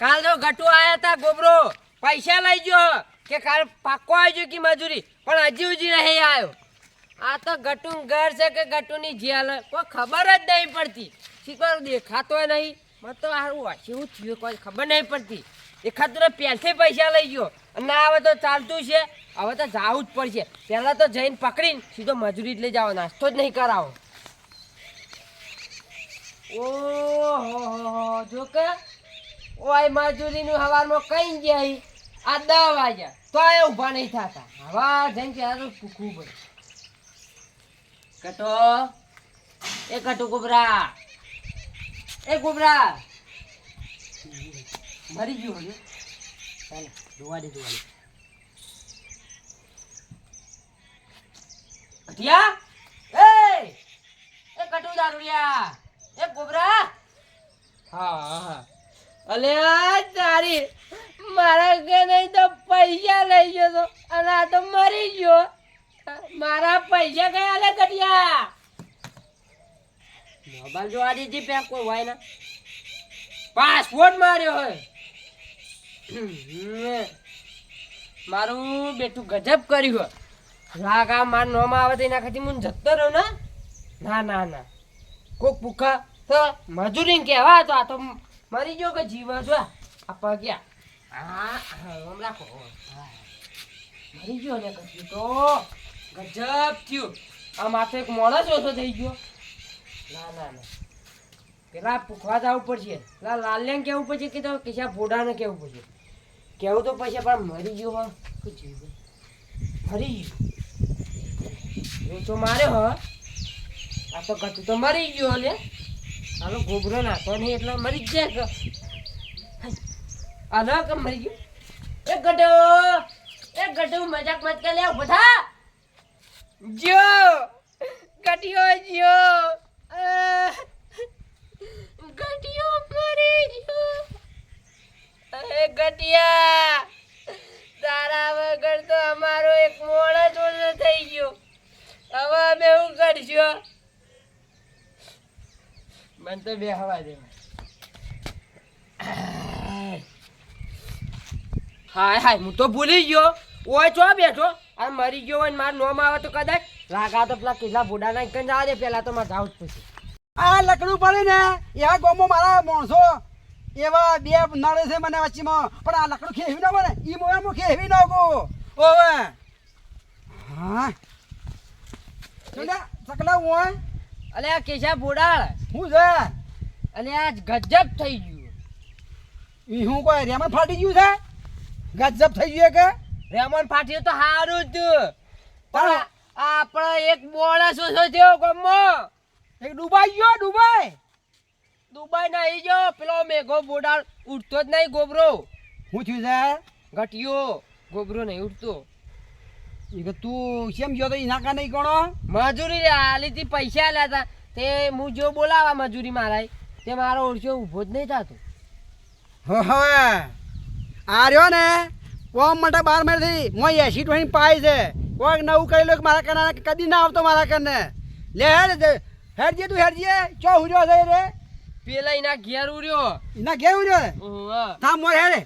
કાલ જો ગટુ આયા તા ગોબરો. પૈસા લઈ ગયો. કે કાલ પાક્કો આવી ગયો કે મજૂરી? પણ હજી હજી નહીં આવ્યો આ તો ગટુ ઘર છે કે ગટુની જેલ? કોઈ ખબર જ નહીં પડતી. શીખવા દેખાતો નહીં. મને તો સારું શું થયું? કોઈ ખબર નહીં પડતી. એખાદ તો પહેલથી પૈસા લઈ ગયો. અને આવે તો ચાલતું છે. હવે તો જવું જ પડશે. પહેલાં તો જઈને પકડીને સીધો મજૂરી જ લઈ જાઓ નાસ્તો જ નહીં કરાવો. ઓહો જો કે ઓય મજૂરીનું હવારમાં કઈ ઈ? આ દસ વાગ્યા તો એ ઊભા નહીં થતા. હવા જઈને કે તો પડે. કટો. એ કટુ કુબરા એ ગુબરા. મરી ગયું હવે ચાલો દુવા દે દુવા દે એ એ કટુ દારૂડિયા. એ કુબરા હા હા. અલે તારી. મારા કે નહીં તો પૈસા લઈ ગયો તો અને આ તો મરી ગયો. મારા પૈસા ગયા લે કટિયા? મોબાઈલ જોવા દીધી પેક કોઈ હોય ને. પાસપોર્ટ માર્યો હોય. મારું બેટું ગજબ કર્યું હોય. રાગ આ માર નોમ આવે તો એના ખાતી હું જતો રહ્યો ને. ના ના ના. કોક ભૂખા તો મજૂરી કહેવા તો આ તો મરી ગયો કે જીવા જો આ પગ્યા હા આમ રાખો. મરી ગયો ને કશું તો ગજબ થયું. આ માથે એક મોણસ ઓછો થઈ ગયો. ના ના ના. પેલા પૂખવા જવું પડશે. પેલા લાલ્યાને કેવું પડશે કે તો કિશા ભોડાને કેવું પડશે. કેવું તો પછી પણ મરી ગયો હા. કે મરી ગયો. તો માર્યો હ. આ તો કતું તો મરી ગયો લે. હાલો ગોબરો નાખો નહીં એટલે મરી જ જાય આનો કે મરી ગયો? એ ગઢો એ ગઢો, મજાક મત કે લે બધા જો ગઢિયો જો ગઢિયો મરી ગયો. એ ગટિયા મને તો બે હવા દે. હાય હાય, હું તો ભૂલી ગયો. ઓય, ચો બેઠો? આ મરી ગયો હોય ને નોમ આવે તો કદાચ રાગા તો પેલા કેટલા બુડા ના એક જવા દે, પેલા તો મારે જાવું પડશે. આ લકડું પડે ને, એવા ગોમો મારા માણસો. એવા બે નડે છે મને વચ્ચેમાં. પણ આ લકડું ખેવી ના બને ઈ મોયામાં ખેવી ના ગો ઓવે. હા. ચકલા હું અલે આ કેશા બોડાળ. હું છે? અલે આ ગજબ થઈ ગયું. ઈ હું કોઈ રેમન ફાટી ગયું છે? ગજબ થઈ ગયું કે? રેમન ફાટ્યું તો હારું જ. પણ આપણો એક બોળસ સોસો થયો ગમો? એક ડુબાઈ ગયો ડુબાઈ દુબઈ નહીં ગયો પેલો મેઘો બોડાળ ઉઠતો જ નહીં ગોબરો. હું થયું છે? ઘટ્યો. ગોબરો નહીં ઉઠતો ઈ કે તું કેમ ગયો તો નાકા નહીં ગણો? મજૂરી આલીથી પૈસા આલ્યા હતા. તે હું જો બોલાવા મજૂરી મારા તે મારો ઓળખ્યો ઊભો જ નહીં થતો. હવે આ રહ્યો ને કોમ માટે બાર મહિનાથી મોય એસી ટોની પાય છે. કોઈક નવું કરી લો કે મારા કના કદી ના આવતો મારા કને લે હેડ હેડજે તું હેડજે ચો હુર્યો છે રે? પેલા એના ઘેર ઉર્યો. એના ઘેર હુર્યો થા મોર હેડે.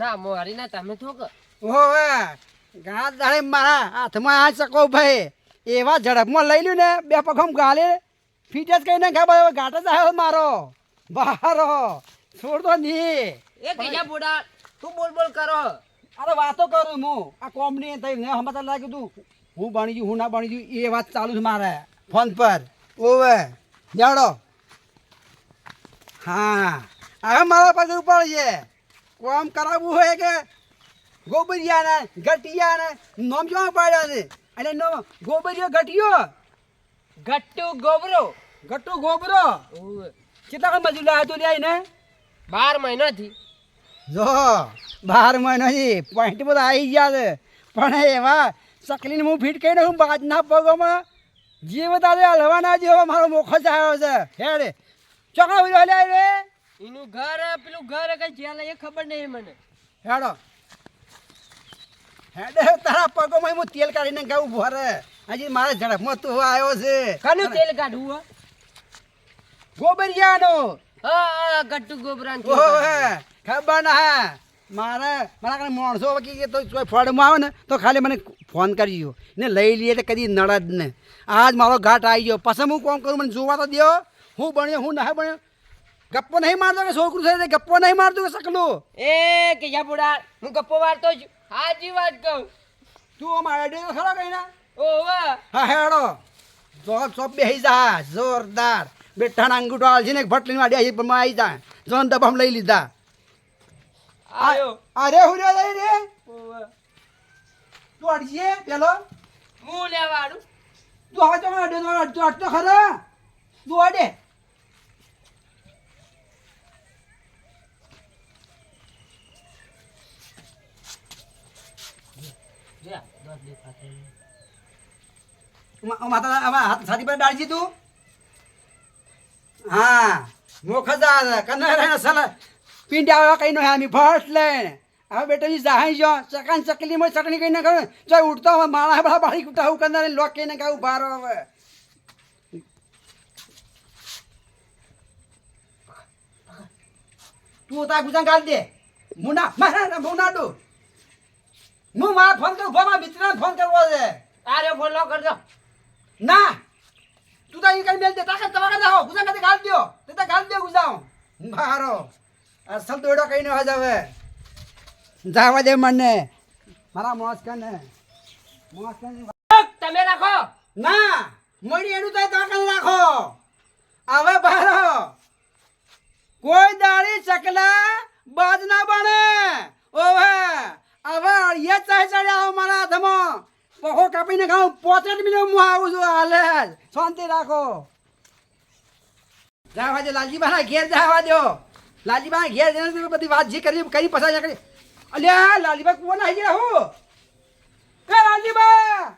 ના મોરી ના તમે થોક. ઓહો ઘણા દાડે મારા હાથમાં આ ચકો ભાઈ. એવા ઝડપમાં લઈ લ્યું ને બે પગમ ગાલે ફીટ જ કહીને ખબર ઘાટ જ આવ્યો મારો. બારો છોડતો નહીં એ બીજા બુડા તું બોલ બોલ કરો. અરે વાતો કરું હું. આ કોમની થઈ ને હમણાં લાગ્યું તું હું ભણી ગયું હું ના ભણી ગયું એ વાત ચાલુ છે મારે. ફોન પર. ઓવે જાડો. હા. હવે મારા પાસે ઉપર છે કોમ કરાવવું હોય કે ગોબરિયા ને ગટિયા ને નોમ જોવા પાડ્યા છે. અને નો ગોબરિયો ગટિયો ગટ્ટુ ગોબરો. ગટ્ટુ ગોબરો. કેટલા મજૂર લાવ્યો તું ત્યાં ને બાર મહિનાથી. જો બાર મહિનાથી પોઈન્ટ બધા આવી ગયા છે. પણ એવા સકલીને હું ફીટ કરીને હું બાજના પગોમાં જીવ બધા હલવાના જેવો મારો મોખો જ આવ્યો છે. હેડ. ચોકડા લે રે એનું ઘર પેલું ઘર કઈ જ્યાં એ ખબર નહીં મને. હેડો. હેડે તારા પગોમાં હું તેલ કાઢીને ગાવું ભરે હજી મારે ઝડપમાં તું આવ્યો છે. કાનું તેલ કાઢવું? ગોબરિયાનો. હા ગટ્ટુ ગોબરાન ઓહો હે ખબર ના મારે મારા કારણે માણસો વકી કે તો કોઈ ફળમાં આવે ને તો ખાલી મને ફોન કરજો. ને લઈ લઈએ તો કદી નળ જ ને. આજ મારો ઘાટ આવી ગયો. પછી હું કોણ કરું મને જોવા તો દો હું ભણ્યો હું ના ભણ્યો ગપ્પો નહીં મારતો કે છોકરું છે ગપ્પો નહીં મારતો કે સકલું એ કે બુડા હું ગપ્પો મારતો છું હાજી વાત કહું. તું આમ આઈડિયા ખરો કઈ ના. ઓવે હા હેડો. જોબ ચોપ બેહી જા જોરદાર. બેઠાના અંગૂઠો છે ને ભટલીને વાડી આવી પણ આવી જા. જોન દબામ લઈ લીધા. આયો. અરે હું રે લઈ રે. ઓવે તું અડજીએ પેલો? હું લેવાડું? તું હવે તો અડે અડતો ખરા. તું અડે જા દોઢ દેખાતો મા- માતા હાથ છાતી પર ડાળજી તું? હા મોખદાર કન્ના રહે સલ પિંડા આવા કઈ નો હામી ફર્સ્ટ લઈને હવે બેટા જાહાઈ જો, ચકાન ચકલી માં ચટણી કઈ ના કરે. જો ઉઠતો હવે માળા બળા બાળી ઉઠા હું કન્ના લોક કઈને કાઉ બારો હવે. તું તા ગુજાન ગાલ મુના, મારા હું મારા ફોન કરું ફોન મિત્રને ફોન કરવો છે. તારે ફોલો કરજો. ના. તું તો કઈ મેલ દે તાકાત તમારે ના હો ગુજા કદી ગાળ દ્યો. તે તો ગાળ દ્યો ગુજાઓ મારો. અસલ દોડો કઈ ન હોય હવે જાવા દે મને. મારા મોસ કને મોસ કને તમે રાખો. ના. મળી એનું તો તાકાત રાખો. હવે બારો. કોઈ દાડી ચકલા બાજ ના બને ઓવે. હવે અળિયે ચાય ચડ્યા મારા હાથમાં. પહો કાપીને ખાઉં. પોતેટ મિનિટ હું આવું છું. હાલે. શાંતિ રાખો. જવા દો લાલજીબા ઘેર જવા દો લાલજીબા ઘેર જઈને બધી વાત જે કરી કરી પસાર કરી. અલ્યા લાલજીબા કોણ આવી ગયા હું. એ લાલજીબા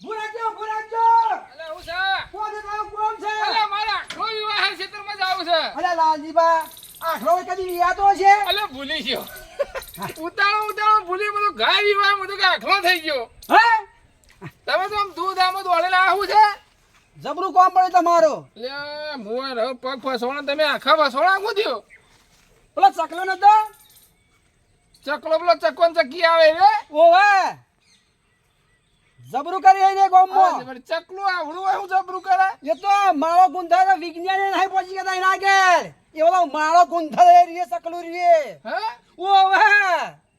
ભૂરાજો ભૂરાજો અલે હું છે? કોણ છે તારો કોણ છે? અલે મારા આખો વિવાહ ક્ષેત્રમાં જ આવું છે. અલ્યા લાલજીબા આખરો કદી યાદો છે? અલે ભૂલી ગયો. ઉતાળો ઉતાળો ભૂલી બધું ગાય વિવાહ બધું કે આખલો થઈ ગયો. હે? તમે તો આમ દૂધ આમ દોડેલા આવું છે? જબરું કોમ પડે તમારો. લે મોય રહો પગ ફસોણા તમે આખા ફસોણા આખું થયો? પેલો ચકલો નતો? ચકલો પેલો ચકોન ચકી આવે રે. ઓવે. જબરું કરી એને ગોમમાં. ચકલું આવડું હું જબરું કરે? એ તો માળો ગુંથા તો વિજ્ઞાન નહીં પહોંચી ગયા એના આગળ એ બધો માળો ગુંથા રીએ સકલું રીએ. હે? ઓવે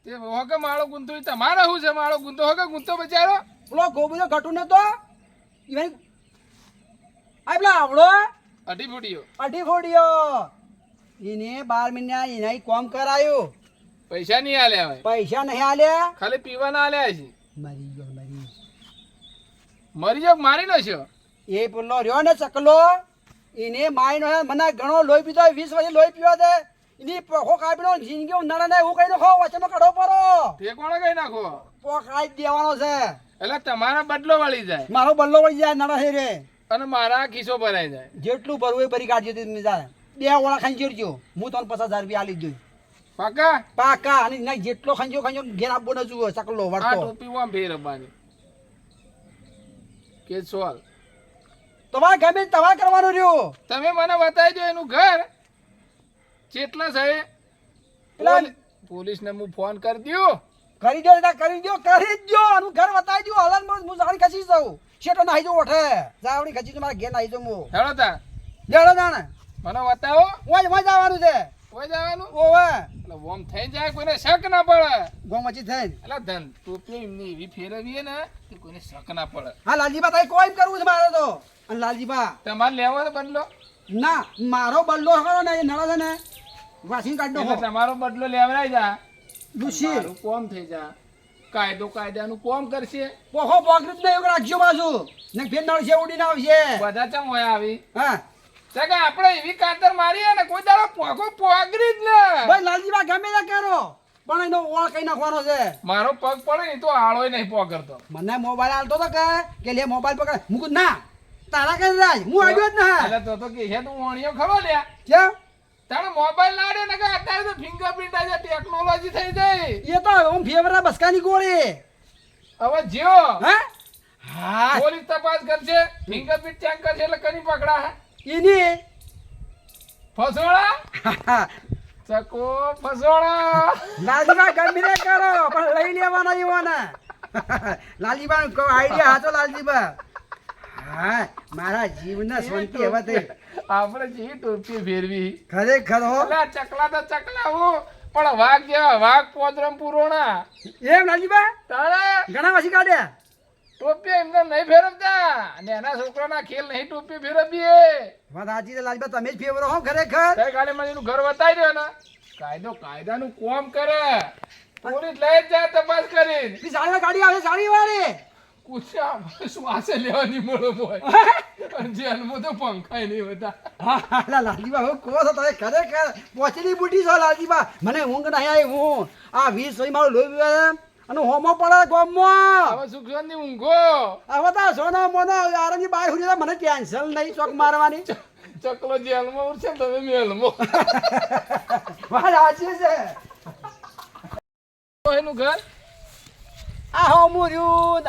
તે હોકે માળો ગુંતો તમારે શું છે માળો ગુંતો હોકે ગુંતો બચારો? પેલો ગોબીનો ઘટું નતો? ઈવન આ પેલા આવડો? અઢી ફૂટીયો. અઢી ફોડીયો એને બાર મહિના એના કોમ કરાયું. પૈસા નહીં આલ્યા પૈસા નહીં આલ્યા. ખાલી પીવાના આલ્યા છે. મરી મરી જાવ મારી નો છો એ પેલો રહ્યો ને ચકલો એને માયનો હે મને ઘણો લોહી પીધો વીસ વર્ષે લોહી પીવા દે. એની પોખો કાપીનો જિંદગી નડે ને એવું કઈ નાખો વચમાં કાઢો પરો ઠેકોણે કઈ નાખો? પોખ દેવાનો છે. એટલે તમારા બદલો વળી જાય. મારો બલ્લો વળી જાય નાડા હે રે. અને મારા ખિસ્સો ભરાઈ જાય. જેટલું ભરવું એ ભરી કાઢજો તમે જા બે ઓળા ખાઈ જોડજો હું તમને પચાસ હજાર રૂપિયા આલી જોઈ પાકા? પાકા. અને જેટલો ખાંજો ખાંજો ઘેર આપવો ન જુઓ ચકલો આ વળતો. ટોપી આમ ફેરવવાની કે સોલ. તમારે ગમે તમારે કરવાનું રહ્યું. તમે મને બતાવી દો એનું ઘર. કેટલા છે પેલા- પોલી- પોલીસને હું ફોન કરી દઉં કરી દો એટલે કરી દો કરી જ દો આનું ઘર બતાવી દો હાલત હું જાણી ખસી જાઉં. શેટો નાહી જો ઓઠે. જાવડી ખસી મારા ઘેર નાઈ જો હું. હેડો તા. હેડો જાણે મને બતાવો. ઓય ઓય જવાનું છે. કોઈ જવાનું? ઓવે. એટલે ઓમ થઈ જાય કોઈને શક ના પડે. ગોમચી થઈને એટલે ધન ટોપી એમની એવી ફેરવીએ ને કે કોઈને શક ના પડે. હા લાલજીબા તારે કોઈ કરવું છે મારે તો? અને લાલજીબા તમારે લેવો તો બદલો? ના મારો બદલો કરો ને એ નળો છે ને વાસી કાઢ તમારો બદલો લેવરાઈ જા. લુસી કોમ થઈ જા. કાયદો કાયદાનું કોમ કરશે. પોખો પોકરી જ નહીં એવું રાખજો બાજુ ને ફેર નળશે ઉડીને આવશે. બધા ચમ હોય આવી? હા. કે આપણે એવી કાતર મારીએ ને કોઈ દાડો પોગો પોગરી જ ને. ભાઈ લાલજીબા ગમે તે કરો. પણ એનો ઓળ કઈ નાખવાનો છે? મારો પગ પડે ને તો આળોય નહીં પોગરતો. મને મોબાઈલ આલતો તો કે કે લે મોબાઈલ પકડ. મુકું ના તારા કઈ રાજ. હું આવ્યો જ ના એટલે તો તો કે છે તું ઓણિયો ખરો લે કેમ? તારો મોબાઈલ ના આડે ને કે અત્યારે તો ફિંગરપ્રિન્ટ આજે ટેકનોલોજી થઈ ગઈ. એ તો હું ફેવરા બસકાની ગોળી. હવે જીઓ હે? હા. પોલીસ તપાસ કરશે ફિંગરપ્રિન્ટ ચેક કરશે એટલે કની પકડા હે એની. ફસોડા ચકો ફસોળા લાલજીભાઈ ગંભીર કરો પણ લઈ લેવાના યુવાના. લાલજીભાઈ કહો આઈડિયા હાચો લાલજીબા હા મારા જીવના શાંતિ હવે તે આપણે જે ટોપી ફેરવી. ખરેખર હો. ચકલા તો ચકલા હો પણ વાઘ જેવા વાઘ પોદરમ પુરોણા. એમ લાલજીબા તારે? ઘણા વાસી કાઢ્યા? ટોપી એમને નહીં ફેરવતા. અને એના છોકરાના ખેલ નહીં ટોપી ફેરવીએ. વાત સાચી છે લાલજીભાઈ તમે જ ફેવરો હો ખરેખર. તે કાલે મને એનું ઘર બતાવી દે ને કાયદો કાયદાનું કોમ કરે. પોલીસ લઈ જ જાય તપાસ કરી સાડીમાં ગાડી આવે સાડી વાળી કુછા શ્વાસે લેવાની મળો હોય જેલમાં તો પંખાય નહીં બધા. હા લાલજીબા હું કહો છો તમે ખરેખર પહોંચેલી બુટી છો લાલજીબા મને ઊંઘ નહીં આવી હું આ વીસ મારું લોહી અને હોમો પડે ગોમમાં. હવે સુખ શાંતિ ઊંઘો. હવે તો સોના મોનો આરામની બાય હુડી મને કેન્સલ નહીં ચોક મારવાની. ચકલો જેલમાં ઉઠશે ને તમે મેલમાં વાત સાચી છે. એનું ઘર? આ હોમું રહ્યું.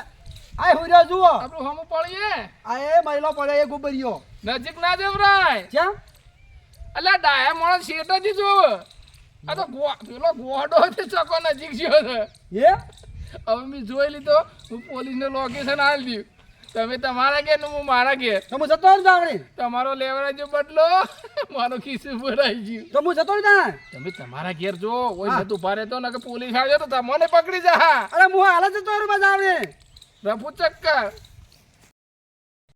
આ હુર્યો જુઓ. આપણું હમ પડીએ? આ એ મહિલો પડે એ ગુબરીઓ નજીક ના જવરાય. ક્યાં? અલ્યા ડાયા માણસ શેઠ જ જો આ તો પેલો ગોડો ચકો નજીક જ્યો છે એ? હવે મેં જોઈ લીધો હું પોલીસને લોકેશન આલી દીધું. તમે તમારા ઘેર હું મારા ઘેર. તો હું જતો જાવડી તમારો લેવરાજો બદલો મારો ખિસ્સું ભરાઈ ગયું. તો હું જતો રહું તમે તમારા ઘેર જો. ભારે તો નકે પોલીસ આવ્યો તો તમને પકડી જા. અરે હું હાલ જતો રહું જાવડી રફુ ચક્કર.